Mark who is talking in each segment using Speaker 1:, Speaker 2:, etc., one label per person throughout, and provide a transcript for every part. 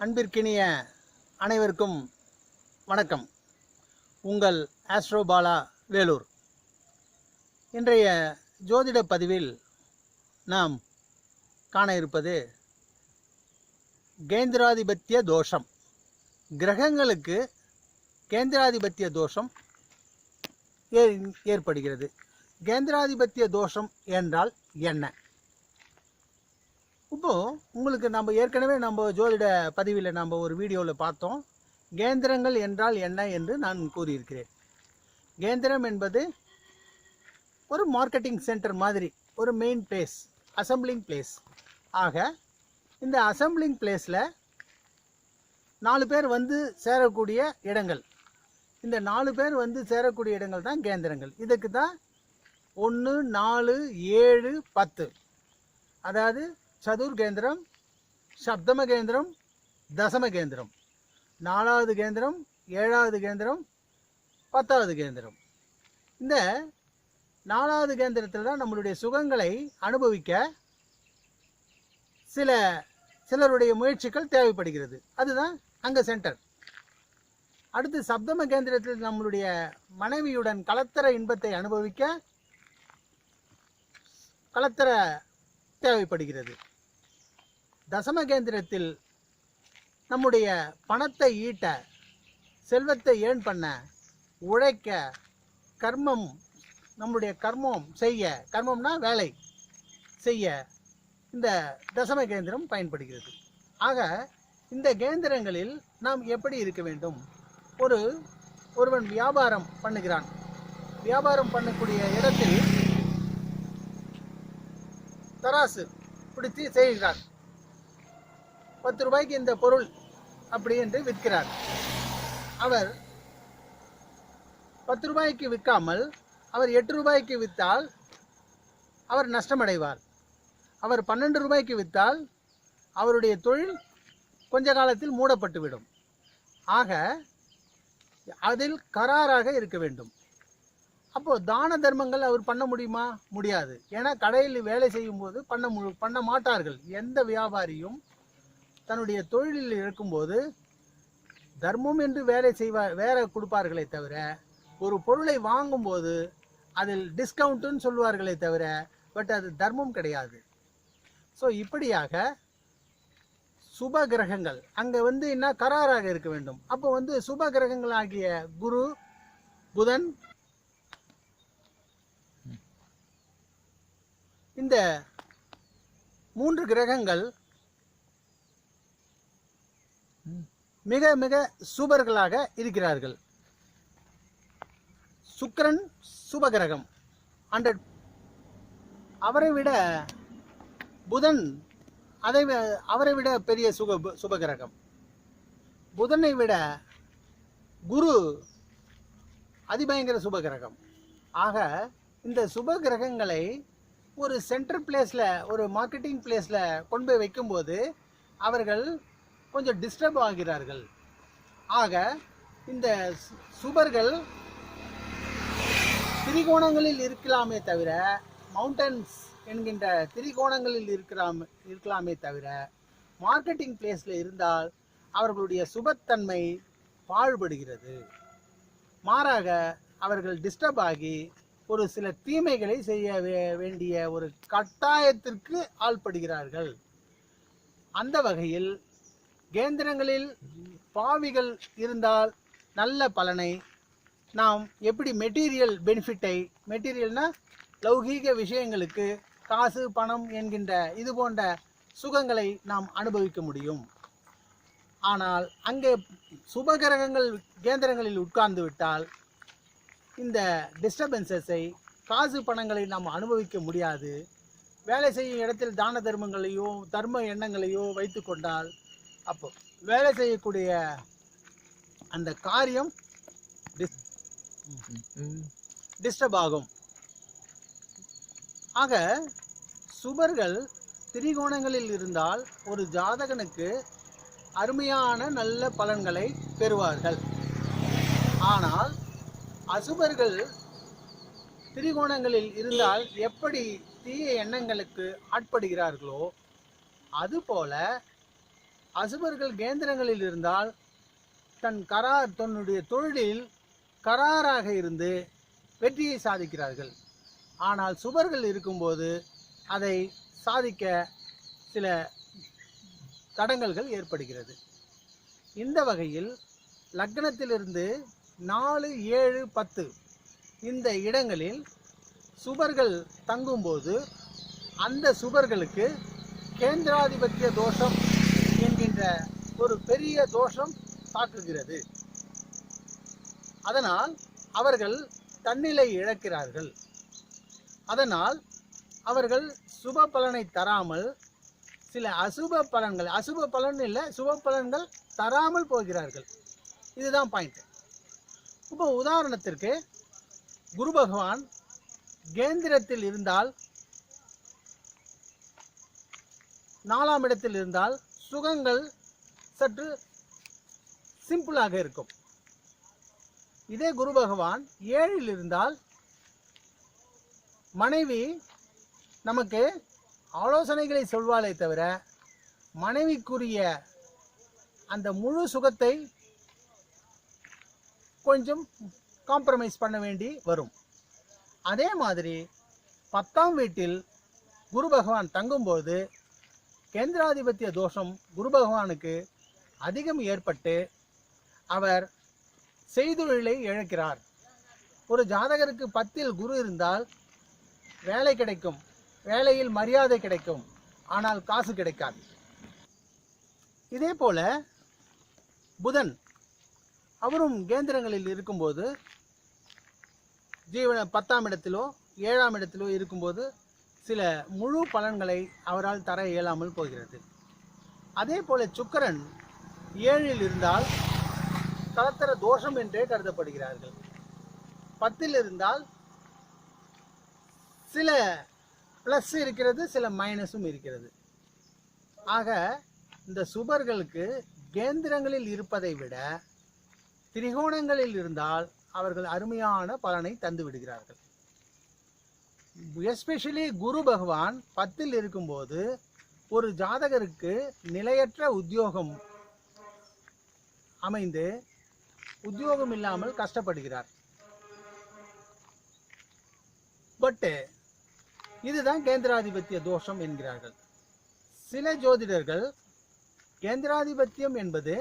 Speaker 1: அன்பிற்கினிய அனைவருக்கும் வணக்கம். உங்கள் ஆஸ்ட்ரோபாலா வேலூர். இன்றைய ஜோதிட பதிவில் நாம் காண இருப்பது கேந்திராதிபத்திய தோஷம். கிரகங்களுக்கு கேந்திராதிபத்திய தோஷம் ஏற்படுகிறது. கேந்திராதிபத்திய தோஷம் என்றால் என்ன? இப்போது உங்களுக்கு நம்ம ஏற்கனவே நம்ம ஜோதிட பதிவில் நம்ம ஒரு வீடியோவில் பார்த்தோம். கேந்திரங்கள் என்றால் என்ன என்று நான் கூறியிருக்கிறேன். கேந்திரம் என்பது ஒரு மார்க்கெட்டிங் சென்டர் மாதிரி ஒரு மெயின் பிளேஸ் அசம்பிளிங் பிளேஸ் ஆக இந்த அசம்பிளிங் பிளேஸில் நாலு பேர் வந்து சேரக்கூடிய இடங்கள். இந்த நாலு பேர் வந்து சேரக்கூடிய இடங்கள் தான் கேந்திரங்கள். இதுக்கு தான் ஒன்று நாலு ஏழு பத்து. அதாவது சதுர் கேந்திரம் சப்தம கேந்திரம் தசம கேந்திரம் நாலாவது கேந்திரம் ஏழாவது கேந்திரம் பத்தாவது கேந்திரம். இந்த நாலாவது கேந்திரத்தில் தான் நம்மளுடைய சுகங்களை அனுபவிக்க சில சிலருடைய முயற்சிகள் தேவைப்படுகிறது. அதுதான் அங்கே சென்டர் அடுத்து சப்தம கேந்திரத்தில் நம்மளுடைய மனைவியுடன் கலத்தர இன்பத்தை அனுபவிக்க கலத்தர தேவைப்படுகிறது. தசம கேந்திரத்தில் நம்முடைய பணத்தை ஈட்ட செல்வத்தை ஏர்ன் பண்ண உழைக்க கர்மம் நம்முடைய கர்மம் செய்ய கர்மம்னா வேலை செய்ய இந்த தசம கேந்திரம் பயன்படுகிறது. ஆக இந்த கேந்திரங்களில் நாம் எப்படி இருக்க வேண்டும்? ஒரு ஒருவன் வியாபாரம் பண்ணுகிறான். வியாபாரம் பண்ணக்கூடிய இடத்தில் தராசு பிடித்து செய்கிறான். பத்து ரூபாய்க்கு இந்த பொருள் அப்படி என்று விற்கிறார். அவர் பத்து ரூபாய்க்கு விற்காமல் அவர் எட்டு ரூபாய்க்கு விற்றால் அவர் நஷ்டமடைவார். அவர் பன்னெண்டு ரூபாய்க்கு விற்றால் அவருடைய தொழில் கொஞ்ச காலத்தில் மூடப்பட்டுவிடும். ஆக அதில் கராராக இருக்க வேண்டும். அப்போது தான தர்மங்கள் அவர் பண்ண முடியுமா? முடியாது. ஏன்னா கடையில் வேலை செய்யும் போது பண்ண மு பண்ண மாட்டார்கள். எந்த வியாபாரியும் தன்னுடைய தொழிலில் இருக்கும்போது தர்மம் என்று வேலை செய்வார் வேற கொடுப்பார்களே தவிர ஒரு பொருளை வாங்கும்போது அதில் டிஸ்கவுண்ட்டுன்னு சொல்லுவார்களே தவிர பட் அது தர்மம் கிடையாது. ஸோ இப்படியாக சுப கிரகங்கள் அங்கே வந்து என்ன கராராக இருக்க வேண்டும்? அப்போ வந்து சுப கிரகங்கள் ஆகிய குரு புதன் இந்த மூன்று கிரகங்கள் மிக மிக சூபர்களாக இருக்கிறார்கள். சுக்கரன் சுபகிரகம். ஹண்ட்ரட் அவரை விட புதன் அதை அவரை விட பெரிய சுக சுபகிரகம். புதனை விட குரு அதிபயங்கர சுபகிரகம். ஆக இந்த சுப கிரகங்களை ஒரு சென்டர் பிளேஸில் ஒரு மார்க்கெட்டிங் பிளேஸில் கொண்டு போய் வைக்கும்போது அவர்கள் கொஞ்சம் டிஸ்டர்ப் ஆகிறார்கள். ஆக இந்த சு- திரிகோணங்களில் இருக்கலாமே தவிர மவுண்டன்ஸ் என்கின்ற திரிகோணங்களில் இருக்கலாம் இருக்கலாமே தவிர மார்க்கெட்டிங் பிளேஸில் இருந்தால் அவர்களுடைய சுபத்தன்மை பாழ்படுகிறது. மாறாக அவர்கள் டிஸ்டர்ப் ஆகி ஒரு சில தீமைகளை செய்ய வே- வேண்டிய ஒரு கட்டாயத்திற்கு ஆள்படுகிறார்கள். அந்த வகையில் கேந்திரங்களில் பாவிகள் இருந்தால் நல்ல பலனை நாம் எப்படி மெட்டீரியல் பெனிஃபிட்டை மெட்டீரியல்னா லௌகீக விஷயங்களுக்கு காசு பணம் என்கின்ற இது போன்ற சுகங்களை நாம் அனுபவிக்க முடியும். ஆனால் அங்கே சுபகிரகங்கள் கேந்திரங்களில் உட்கார்ந்து விட்டால் இந்த டிஸ்டர்பன்சஸை காசு பணங்களை நாம் அனுபவிக்க முடியாது. வேலை செய்யும் இடத்தில் தான தர்மங்களையோ தர்ம எண்ணங்களையோ வைத்து கொண்டால் அப்போ வேலை செய்யக்கூடிய அந்த காரியம் டிஸ்டர்ப் ஆகும். ஆக சுபர்கள் திரிகோணங்களில் இருந்தால் ஒரு ஜாதகனுக்கு அருமையான நல்ல பலன்களை பெறுவார்கள். ஆனால் அசுபர்கள் திரிகோணங்களில் இருந்தால் எப்படி தீய எண்ணங்களுக்கு ஆட்படுகிறார்களோ அதுபோல அசுபர்கள் கேந்திரங்களில் இருந்தால் தன் கரார் தன்னுடைய தொழிலில் கராராக இருந்து வெற்றியை சாதிக்கிறார்கள். ஆனால் சுபர்கள் இருக்கும்போது அதை சாதிக்க சில தடங்கல்கள் ஏற்படுகிறது. இந்த வகையில் லக்னத்திலிருந்து நாலு ஏழு பத்து இந்த இடங்களில் சுபர்கள் தங்கும்போது அந்த சுபர்களுக்கு கேந்திராதிபத்திய தோஷம் என்ற ஒரு பெரிய தோஷம் தாக்குகிறது. அதனால் அவர்கள் தன்னிலை இழக்கிறார்கள். அதனால் அவர்கள் சுப பலனை தராமல் சில அசுப பலன்கள் அசுப பலன் இல்லை சுப பலன்கள் தராமல் போகிறார்கள். இதுதான் பாயிண்ட் இப்போ உதாரணத்திற்கு குரு பகவான் கேந்திரத்தில் இருந்தால் நாலாம் இடத்தில் இருந்தால் சுகங்கள் சற்று சிம்பிளாக இருக்கும். இதே குரு பகவான் ஏழில் இருந்தால் மனைவி நமக்கு ஆலோசனைகளை சொல்வாளே தவிர மனைவிக்குரிய அந்த முழு சுகத்தை கொஞ்சம் காம்ப்ரமைஸ் பண்ண வேண்டி வரும். அதே மாதிரி பத்தாம் வீட்டில் குரு பகவான் தங்கும்போது கேந்திராதிபத்திய தோஷம் குரு பகவானுக்கு அதிகம் ஏற்பட்டு அவர் செய்தொழிலை இழக்கிறார். ஒரு ஜாதகருக்கு பத்தில் குரு இருந்தால் வேலை கிடைக்கும். வேலையில் மரியாதை கிடைக்கும். ஆனால் காசு கிடைக்காது. இதே போல புதன் அவரும் கேந்திரங்களில் இருக்கும்போது ஜீவன பத்தாம் இடத்திலோ ஏழாம் இடத்திலோ இருக்கும்போது சில முழு பலன்களை அவரால் தர இயலாமல் போகிறது. அதே போல சுக்கரன் ஏழில் இருந்தால் கலத்தர தோஷம் என்றே கருதப்படுகிறார்கள். பத்தில் இருந்தால் சில ப்ளஸ் இருக்கிறது சில மைனஸும் இருக்கிறது. ஆக இந்த சுபர்களுக்கு கேந்திரங்களில் இருப்பதை விட திரிகோணங்களில் இருந்தால் அவர்கள் அருமையான பலனை தந்து விடுகிறார்கள். எஸ்பெஷலி குரு பகவான் பத்தில் இருக்கும்போது ஒரு ஜாதகருக்கு நிலையற்ற உத்தியோகம் அமைந்து உத்தியோகம் இல்லாமல் கஷ்டப்படுகிறார். பட்டு இதுதான் கேந்திராதிபத்திய தோஷம் என்கிறார்கள். சில ஜோதிடர்கள் கேந்திராதிபத்தியம் என்பது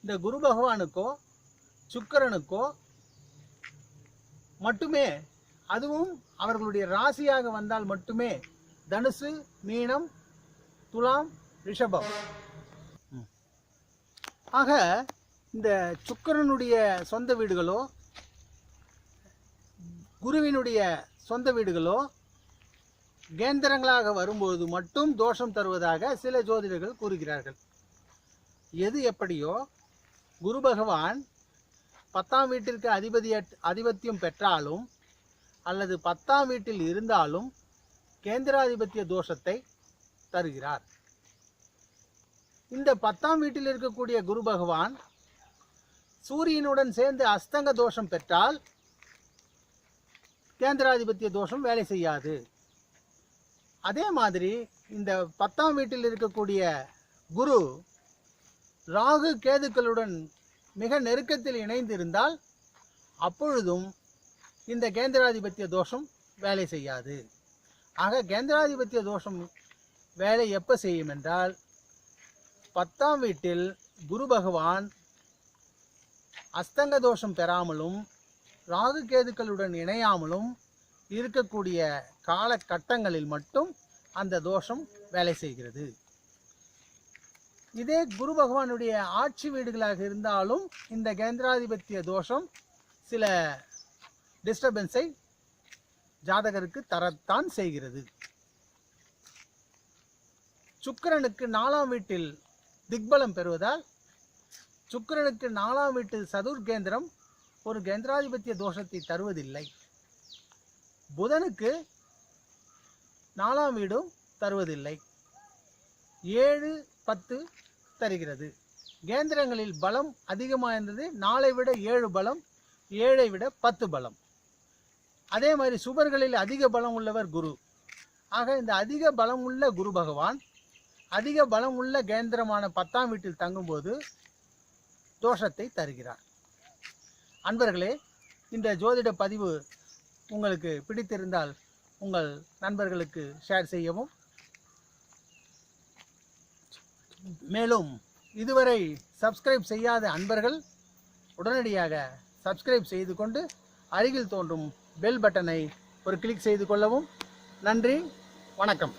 Speaker 1: இந்த குரு பகவானுக்கோ சுக்கரனுக்கோ மட்டுமே அதுவும் அவர்களுடைய ராசியாக வந்தால் மட்டுமே தனுசு மீனம் துலாம் ரிஷபம். ஆக இந்த சுக்கிரனுடைய சொந்த வீடுகளோ குருவினுடைய சொந்த வீடுகளோ கேந்திரங்களாக வரும்போது மட்டும் தோஷம் தருவதாக சில ஜோதிடர்கள் கூறுகிறார்கள். எது எப்படியோ குரு பகவான் பத்தாம் வீட்டிற்கு அதிபதி அதிபத்தியம் பெற்றாலும் அல்லது பத்தாம் வீட்டில் இருந்தாலும் கேந்திராதிபத்திய தோஷத்தை தருகிறார். இந்த பத்தாம் வீட்டில் இருக்கக்கூடிய குரு பகவான் சூரியனுடன் சேர்ந்து அஸ்தங்க தோஷம் பெற்றால் கேந்திராதிபத்திய தோஷம் வேலை செய்யாது. அதே மாதிரி இந்த பத்தாம் வீட்டில் இருக்கக்கூடிய குரு ராகு கேதுக்களுடன் மிக நெருக்கத்தில் இணைந்திருந்தால் அப்பொழுதும் இந்த கேந்திராதிபத்திய தோஷம் வேலை செய்யாது. ஆக கேந்திராதிபத்திய தோஷம் வேலை எப்போ செய்யும் என்றால் பத்தாம் வீட்டில் குரு பகவான் அஸ்தங்க தோஷம் பெறாமலும் ராகு கேதுக்களுடன் இணையாமலும் இருக்கக்கூடிய காலகட்டங்களில் மட்டும் அந்த தோஷம் வேலை செய்கிறது. இதே குரு பகவானுடைய ஆட்சி வீடுகளாக இருந்தாலும் இந்த கேந்திராதிபத்திய தோஷம் சில டிஸ்டர்பன்ஸை ஜாதகருக்கு தரத்தான் செய்கிறது. சுக்கிரனுக்கு நாலாம் வீட்டில் திக்பலம் பெறுவதால் சுக்கிரனுக்கு நாலாம் வீட்டு சதுர் கேந்திரம் ஒரு கேந்திராதிபத்திய தோஷத்தை தருவதில்லை. புதனுக்கு நாலாம் வீடும் தருவதில்லை. ஏழு பத்து தருகிறது. கேந்திரங்களில் பலம் அதிகமாக இருந்தது நாளை விட ஏழு பலம் ஏழை விட பத்து பலம். அதே மாதிரி சுவர்களில் அதிக பலம் உள்ளவர் குரு. ஆக இந்த அதிக பலம் உள்ள குரு பகவான் அதிக பலம் உள்ள கேந்திரமான பத்தாம் வீட்டில் தங்கும்போது தோஷத்தை தருகிறார். அன்பர்களே இந்த ஜோதிட பதிவு உங்களுக்கு பிடித்திருந்தால் உங்கள் நண்பர்களுக்கு ஷேர் செய்யவும். மேலும் இதுவரை சப்ஸ்கிரைப் செய்யாத அன்பர்கள் உடனடியாக சப்ஸ்கிரைப் செய்து கொண்டு அருகில் தோன்றும் பெல் பட்டனை ஒரு கிளிக் செய்து கொள்ளவும். நன்றி வணக்கம்.